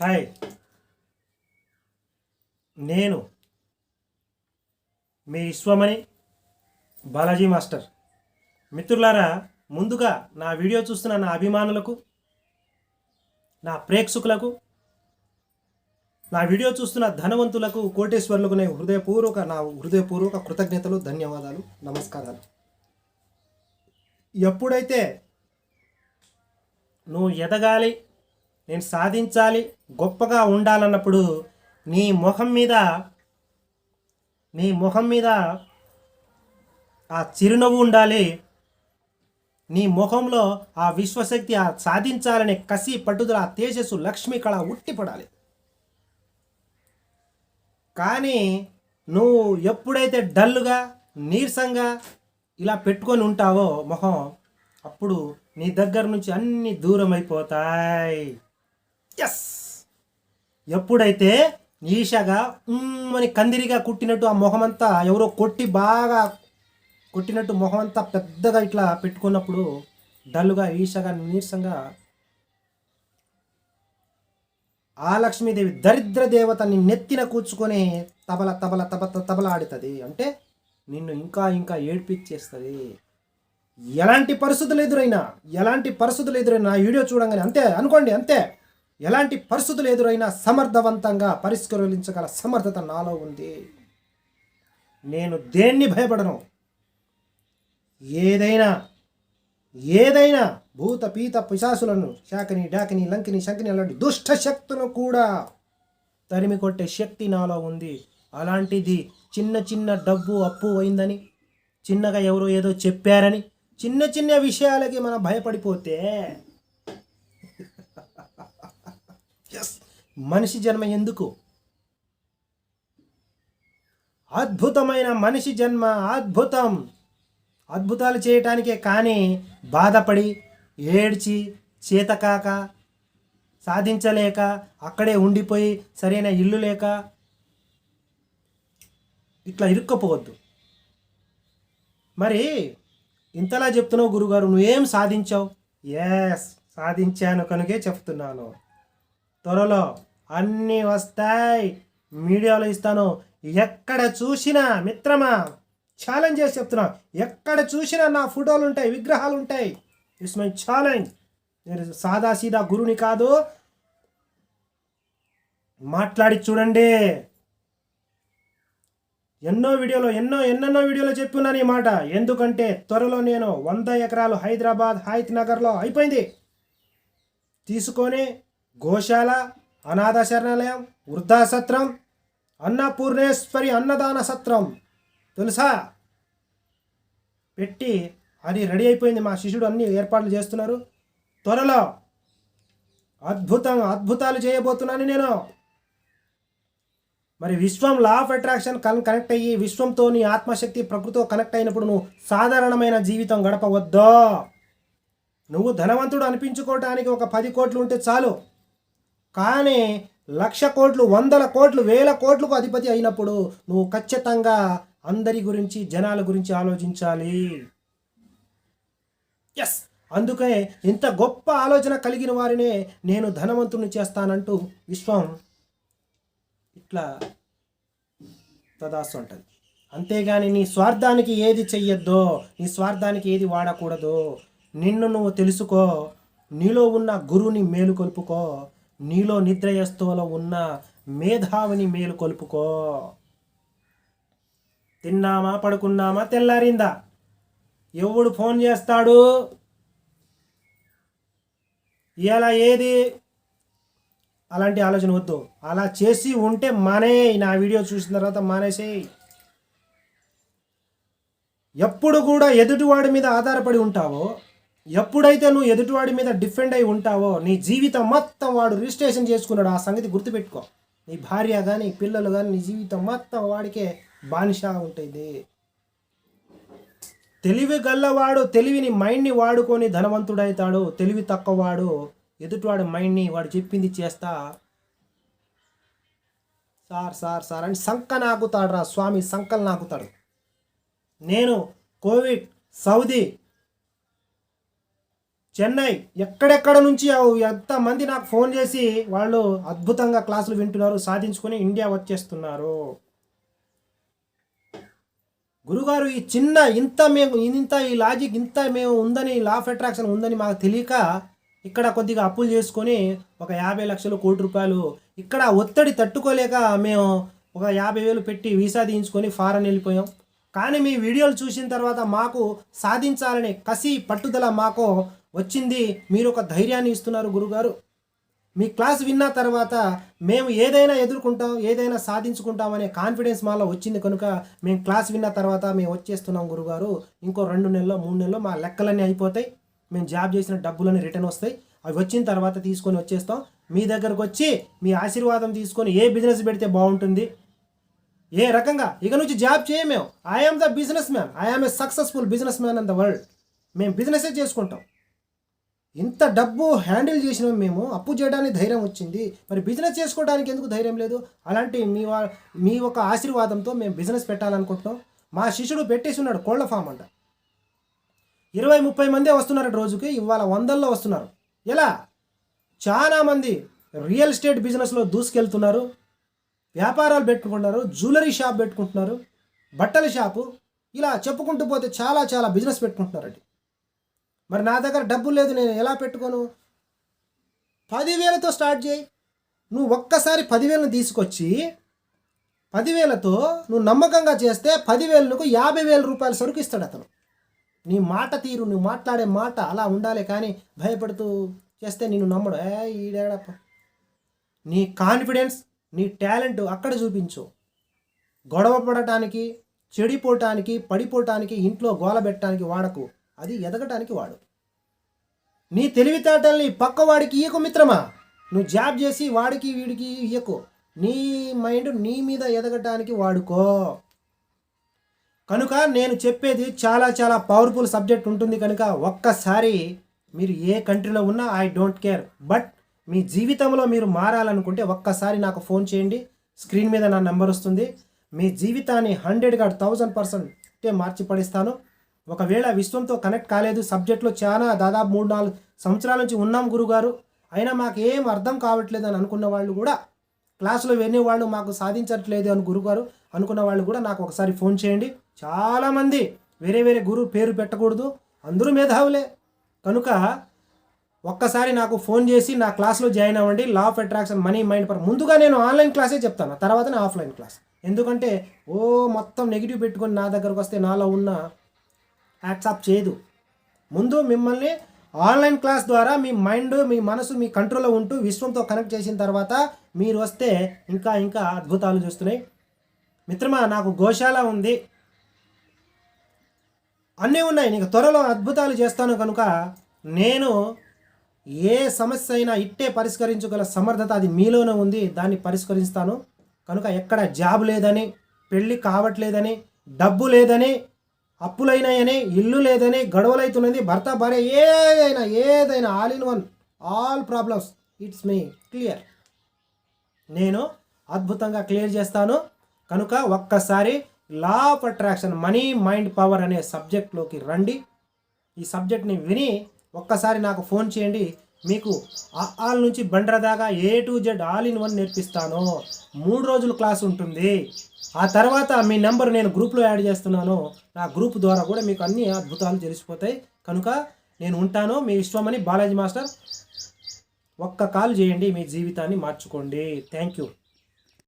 Hi. నేను మీ Vishwamani Balaji master. మిత్రులారా ముందుగా నా వీడియో చూస్తున్న నా అభిమానులకు నా ప్రేక్షకులకు నా వీడియో చూస్తున్న ధనవంతులకు కోటేశ్వరులకు నేను హృదయపూర్వక నా హృదయపూర్వక కృతజ్ఞతలు ధన్యవాదాలు నమస్కారాలు. ఎప్పుడైతే నువ్వు ఎదగాలి నేను సాధించాలి గొప్పగా ఉండాలన్నప్పుడు నీ ముఖం మీద నీ ముఖం మీద ఆ చిరునవ్వు ఉండాలి. నీ ముఖంలో ఆ విశ్వశక్తి ఆ సాధించాలనే కసి పట్టుదల ఆ తేజస్సు లక్ష్మి కళ ఉట్టిపడాలి కానీ నువ్వు ఎప్పుడైతే డల్గా నీరసంగా ఇలా పెట్టుకొని ఉంటావో మొహం అప్పుడు నీ దగ్గర నుంచి అన్ని దూరం అయిపోతాయి ఎస్ ఎప్పుడైతే ఈషగా అని కందిరిగా కుట్టినట్టు ఆ మొహమంతా ఎవరో కొట్టి బాగా కొట్టినట్టు మొహమంతా పెద్దగా ఇట్లా పెట్టుకున్నప్పుడు డల్లుగా ఈషగా నీరసంగా ఆ లక్ష్మీదేవి దరిద్ర దేవతని నెత్తిన కూర్చుకొని తబల తబల తబ తబల ఆడుతుంది. అంటే నిన్ను ఇంకా ఇంకా ఏడ్పించేస్తుంది. ఎలాంటి పరిస్థితులు ఎదురైనా ఎలాంటి పరిస్థితులు ఎదురైనా వీడియో చూడంగానే అంతే అనుకోండి అంతే. ఎలాంటి పరిస్థితులు ఎదురైనా సమర్థవంతంగా పరిష్కరించగల సమర్థత నాలో ఉంది. నేను దేన్ని భయపడను? ఏదైనా ఏదైనా భూత పీత పిశాసులను శాకని డాకిని లంకిని శంకిని అలాంటి దుష్ట శక్తులను కూడా తరిమి కొట్టే శక్తి నాలో ఉంది. అలాంటిది చిన్న చిన్న డబ్బు అప్పు అయిందని చిన్నగా ఎవరో ఏదో చెప్పారని చిన్న చిన్న విషయాలకి మనం భయపడిపోతే ఎస్ మనిషి జన్మ ఎందుకు? అద్భుతమైన మనిషి జన్మ అద్భుతం. అద్భుతాలు చేయటానికే కానీ బాధపడి ఏడ్చి చేతకాక సాధించలేక అక్కడే ఉండిపోయి సరైన ఇల్లు లేక ఇట్లా ఇరుక్కపోవద్దు. మరి ఇంతలా చెప్తున్నావు గురుగారు నువ్వేం సాధించావు? ఎస్ సాధించాను కనుకే చెప్తున్నాను. త్వరలో అన్నీ వస్తాయి. మీడియాలో ఇస్తాను. ఎక్కడ చూసినా మిత్రమా? ఛాలెంజ్ చేసి చెప్తున్నా. ఎక్కడ చూసినా నా ఫోటోలు ఉంటాయి విగ్రహాలు ఉంటాయి. ఇట్స్ మై ఛాలెంజ్ నేను సాదా సీదా గురుని కాదు. మాట్లాడి చూడండి. ఎన్నో వీడియోలో ఎన్నో ఎన్నెన్నో వీడియోలో చెప్పున్నాను ఈ మాట. ఎందుకంటే త్వరలో నేను వంద ఎకరాలు హైదరాబాద్ హైత్ నగర్లో అయిపోయింది. తీసుకొని గోశాల అనాథ శరణాలయం వృద్ధాసత్రం అన్నపూర్ణేశ్వరి అన్నదాన సత్రం. తెలుసా? పెట్టి అది రెడీ అయిపోయింది మా శిష్యుడు అన్ని ఏర్పాట్లు చేస్తున్నారు. త్వరలో అద్భుతం అద్భుతాలు చేయబోతున్నాను నేను. మరి విశ్వం లా ఆఫ్ అట్రాక్షన్ కన్ కనెక్ట్ అయ్యి విశ్వంతో నీ ఆత్మశక్తి ప్రకృతితో కనెక్ట్ అయినప్పుడు నువ్వు సాధారణమైన జీవితం గడపవద్దో. నువ్వు ధనవంతుడు అనిపించుకోవటానికి ఒక పది కోట్లు ఉంటే చాలు. కానీ లక్ష కోట్లు వందల కోట్లు వేల కోట్లకు అధిపతి అయినప్పుడు నువ్వు ఖచ్చితంగా అందరి గురించి జనాల గురించి ఆలోచించాలి. ఎస్ అందుకే ఇంత గొప్ప ఆలోచన కలిగిన వారినే నేను ధనవంతుని చేస్తానంటూ విశ్వం ఇట్లా తదాసు ఉంటుంది అంతేగాని నీ స్వార్థానికి ఏది చెయ్యొద్దో నీ స్వార్థానికి ఏది వాడకూడదు నిన్ను నువ్వు తెలుసుకో నీలో ఉన్న గురువుని మేలుకొలుపుకో నీలో నిద్రయస్తువులో ఉన్న మేధావిని మేలు కొలుపుకో. తిన్నామా పడుకున్నామా తెల్లారిందా? ఎవడు ఫోన్ చేస్తాడు? ఇలా ఏది? అలాంటి ఆలోచన వద్దు. అలా చేసి ఉంటే మానే నా వీడియో చూసిన తర్వాత మానేసేయి. ఎప్పుడు కూడా ఎదుటివాడి మీద ఆధారపడి ఉంటావో ఎప్పుడైతే నువ్వు ఎదుటివాడి మీద డిఫెండ్ అయి ఉంటావో నీ జీవితం మొత్తం వాడు రిజిస్ట్రేషన్ చేసుకున్నాడు ఆ సంగతి గుర్తుపెట్టుకో. నీ భార్య కానీ పిల్లలు కానీ నీ జీవితం మొత్తం వాడికే బానిష ఉంటుంది. తెలివి గల్లవాడు తెలివిని మైండ్ని వాడుకొని ధనవంతుడవుతాడు తెలివి తక్కువవాడు ఎదుటివాడి మైండ్ని వాడు చెప్పింది చేస్తా. సార్ సార్ సార్ అని సంక నాకుతాడు రా స్వామి సంకలు నాకుతాడు. నేను కోవిడ్ సౌదీ చెన్నై ఎక్కడెక్కడ నుంచి ఎంతమంది నాకు ఫోన్ చేసి వాళ్ళు అద్భుతంగా క్లాసులు వింటున్నారు సాధించుకొని ఇండియా వచ్చేస్తున్నారు. గురుగారు ఈ చిన్న ఇంత మేము ఇంత ఈ లాజిక్ ఇంత మేము ఉందని లా ఆఫ్ అట్రాక్షన్ ఉందని మాకు తెలియక ఇక్కడ కొద్దిగా అప్పులు చేసుకొని ఒక యాభై లక్షలు కోటి రూపాయలు ఇక్కడ ఒత్తిడి తట్టుకోలేక మేము ఒక యాభై వేలు పెట్టి వీసా తీయించుకొని ఫారెన్ వెళ్ళిపోయాం. కానీ మీ వీడియోలు చూసిన తర్వాత మాకు సాధించాలనే కసి పట్టుదల మాకు వచ్చింది మీరు ఒక ధైర్యాన్ని ఇస్తున్నారు గురుగారు. మీ క్లాస్ విన్న తర్వాత మేము ఏదైనా ఎదుర్కొంటాం ఏదైనా సాధించుకుంటామనే కాన్ఫిడెన్స్ మాలో వచ్చింది కనుక మేము క్లాస్ విన్న తర్వాత మేము వచ్చేస్తున్నాం గురుగారు. ఇంకో రెండు నెలలో మూడు నెలల్లో మా లెక్కలన్నీ అయిపోతాయి. మేము జాబ్ చేసిన డబ్బులన్నీ రిటర్న్ వస్తాయి. అవి వచ్చిన తర్వాత తీసుకొని వచ్చేస్తాం. మీ దగ్గరకు వచ్చి మీ ఆశీర్వాదం తీసుకొని ఏ బిజినెస్ పెడితే బాగుంటుంది? ఏ రకంగా? ఇక నుంచి job చేయమేము I am the businessman I am a successful businessman in the world మేము బిజినెసే చేసుకుంటాం. ఇంత డబ్బు హ్యాండిల్ చేసిన మేము అప్పు చేయడానికి ధైర్యం వచ్చింది. మరి బిజినెస్ చేసుకోవడానికి ఎందుకు ధైర్యం లేదు? అలాంటి మీ వా మీ ఒక ఆశీర్వాదంతో మేము బిజినెస్ పెట్టాలనుకుంటున్నాం. మా శిష్యుడు పెట్టేసి ఉన్నాడు కోళ్ళ ఫామ్ అంట. ఇరవై ముప్పై మందే వస్తున్నారు రోజుకి ఇవాళ వందల్లో వస్తున్నారు. ఎలా? చాలామంది రియల్ ఎస్టేట్ బిజినెస్లో దూసుకెళ్తున్నారు. వ్యాపారాలు పెట్టుకుంటున్నారు జ్యువెలరీ షాప్ పెట్టుకుంటున్నారు బట్టల షాపు ఇలా చెప్పుకుంటూ పోతే చాలా చాలా బిజినెస్ పెట్టుకుంటున్నారండి మరి నా దగ్గర డబ్బు లేదు నేను ఎలా పెట్టుకోను? పదివేలతో స్టార్ట్ చేయి. నువ్వు ఒక్కసారి పదివేలను తీసుకొచ్చి పదివేలతో నువ్వు నమ్మకంగా చేస్తే పదివేలకు యాభై వేల రూపాయల సరుకు ఇస్తాడు అతను. నీ మాట తీరు నువ్వు మాట్లాడే మాట అలా ఉండాలి కానీ భయపడుతూ చేస్తే నేను నమ్మడు. ఏ ఈడేడప్ప. నీ కాన్ఫిడెన్స్ నీ టాలెంట్ అక్కడ చూపించు. గొడవ పడటానికి చెడిపోవటానికి పడిపోవటానికి ఇంట్లో గోల పెట్టడానికి వాడకు. అది ఎదగటానికి వాడు. నీ తెలివితేటల్ని పక్కవాడికి ఈయకు మిత్రమా? నువ్వు జాబ్ చేసి వాడికి వీడికి ఇయ్యకు. నీ మైండ్ నీ మీద ఎదగటానికి వాడుకో. కనుక నేను చెప్పేది చాలా చాలా పవర్ఫుల్ సబ్జెక్ట్ ఉంటుంది కనుక ఒక్కసారి మీరు ఏ కంట్రీలో ఉన్నా ఐ డోంట్ కేర్. బట్ మీ జీవితంలో మీరు మారాలనుకుంటే ఒక్కసారి నాకు ఫోన్ చేయండి. స్క్రీన్ మీద నా నెంబర్ వస్తుంది. మీ జీవితాన్ని హండ్రెడ్గా థౌజండ్ పర్సెంట్ మార్చి పడిస్తాను ఒకవేళ విశ్వంతో కనెక్ట్ కాలేదు సబ్జెక్ట్లో చాలా దాదాపు మూడు నాలుగు సంవత్సరాల నుంచి ఉన్నాం గురుగారు. అయినా మాకు ఏం అర్థం కావట్లేదు అని అనుకున్న వాళ్ళు కూడా క్లాసులో వినే వాళ్ళు మాకు సాధించట్లేదు అని గురుగారు అనుకున్న వాళ్ళు కూడా నాకు ఒకసారి ఫోన్ చేయండి. చాలామంది వేరే వేరే గురువు పేరు పెట్టకూడదు. అందరూ మేధావులే. కనుక ఒక్కసారి నాకు ఫోన్ చేసి నా క్లాస్లో జాయిన్ అవ్వండి. Law of attraction money mind power ముందుగా నేను ఆన్లైన్ క్లాసే చెప్తాను. తర్వాతనే ఆఫ్లైన్ క్లాస్. ఎందుకంటే ఓ మొత్తం నెగిటివ్ పెట్టుకొని నా దగ్గరకు వస్తే నాలో ఉన్న యాక్సెప్ట్ చేయదు. ముందు మిమ్మల్ని ఆన్లైన్ క్లాస్ ద్వారా మీ మైండ్ మీ మనసు మీ కంట్రోల్లో ఉంటూ విశ్వంతో కనెక్ట్ చేసిన తర్వాత మీరు వస్తే ఇంకా ఇంకా అద్భుతాలు చూస్తున్నాయి. మిత్రమా నాకు గోశాల ఉంది. అన్నీ ఉన్నాయి. నీకు త్వరలో అద్భుతాలు చేస్తాను కనుక నేను ఏ సమస్య అయినా ఇట్టే పరిష్కరించగల సమర్థత అది మీలోనే ఉంది. దాన్ని పరిష్కరిస్తాను. కనుక ఎక్కడ జాబ్ లేదని పెళ్ళి కావట్లేదని డబ్బు లేదని అప్పులైనాయని ఇల్లు లేదని గొడవలైతున్నది భర్త భార్య ఏదైనా ఏదైనా all in one all problems it's me clear నేను అద్భుతంగా క్లియర్ చేస్తాను. కనుక ఒక్కసారి law of attraction money mind power అనే సబ్జెక్ట్లోకి రండి. ఈ సబ్జెక్ట్ని విని ఒక్కసారి నాకు ఫోన్ చేయండి. మీకు ఆల్ నుంచి బండ్ర దాకా A to Z all in one నేర్పిస్తాను మూడు రోజులు క్లాస్ ఉంటుంది. ఆ తర్వాత మీ నెంబర్ నేను గ్రూప్లో యాడ్ చేస్తున్నాను. నా గ్రూప్ ద్వారా కూడా మీకు అన్ని అద్భుతాలు తెలిసిపోతాయి. కనుక నేను ఉంటాను. మీ ఇష్టమని బాలాజీ మాస్టర్ ఒక్క కాల్ చేయండి మీ జీవితాన్ని మార్చుకోండి. Thank you.